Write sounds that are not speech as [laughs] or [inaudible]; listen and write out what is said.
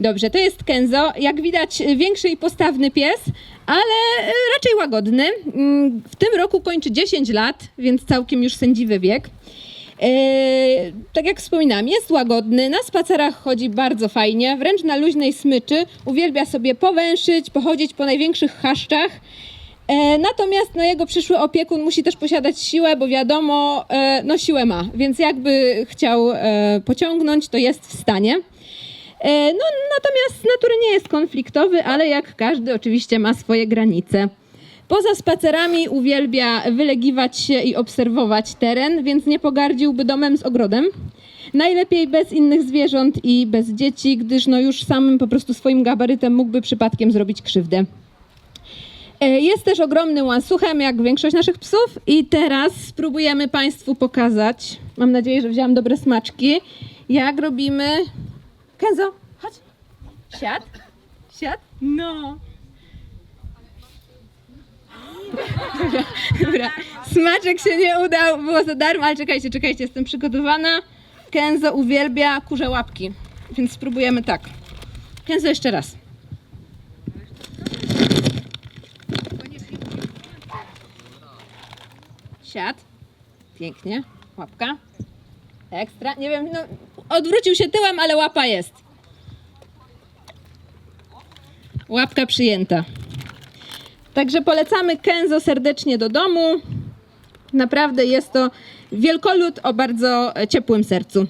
Dobrze, to jest Kenzo. Jak widać, większy i postawny pies, ale y, raczej łagodny. Mm, W tym roku kończy 10 lat, więc całkiem już sędziwy wiek. E, tak jak wspominałam, jest łagodny, na spacerach chodzi bardzo fajnie, wręcz na luźnej smyczy. Uwielbia sobie powęszyć, pochodzić po największych chaszczach. E, natomiast no, jego przyszły opiekun musi też posiadać siłę, bo wiadomo, e, no siłę ma, więc jakby chciał e, pociągnąć, to jest w stanie. E, No, natomiast z natury nie jest konfliktowy, ale jak każdy oczywiście ma swoje granice. Poza spacerami uwielbia wylegiwać się i obserwować teren, więc nie pogardziłby domem z ogrodem. Najlepiej bez innych zwierząt i bez dzieci, gdyż no już samym po prostu swoim gabarytem mógłby przypadkiem zrobić krzywdę. E, Jest też ogromnym łańcuchem, jak większość naszych psów. I teraz spróbujemy Państwu pokazać, mam nadzieję, że wzięłam dobre smaczki, jak robimy... Kenzo, chodź. Siad. Siad. No. Dobra, [laughs] dobra. Smaczek się nie udał, było za darmo, ale czekajcie, czekajcie, jestem przygotowana. Kenzo uwielbia kurze łapki, więc spróbujemy tak. Kenzo jeszcze raz. Siad. Pięknie. Łapka. Ekstra. Nie wiem, no odwrócił się tyłem, ale łapa jest. Łapka przyjęta. Także polecamy Kenzo serdecznie do domu. Naprawdę jest to wielkolud o bardzo ciepłym sercu.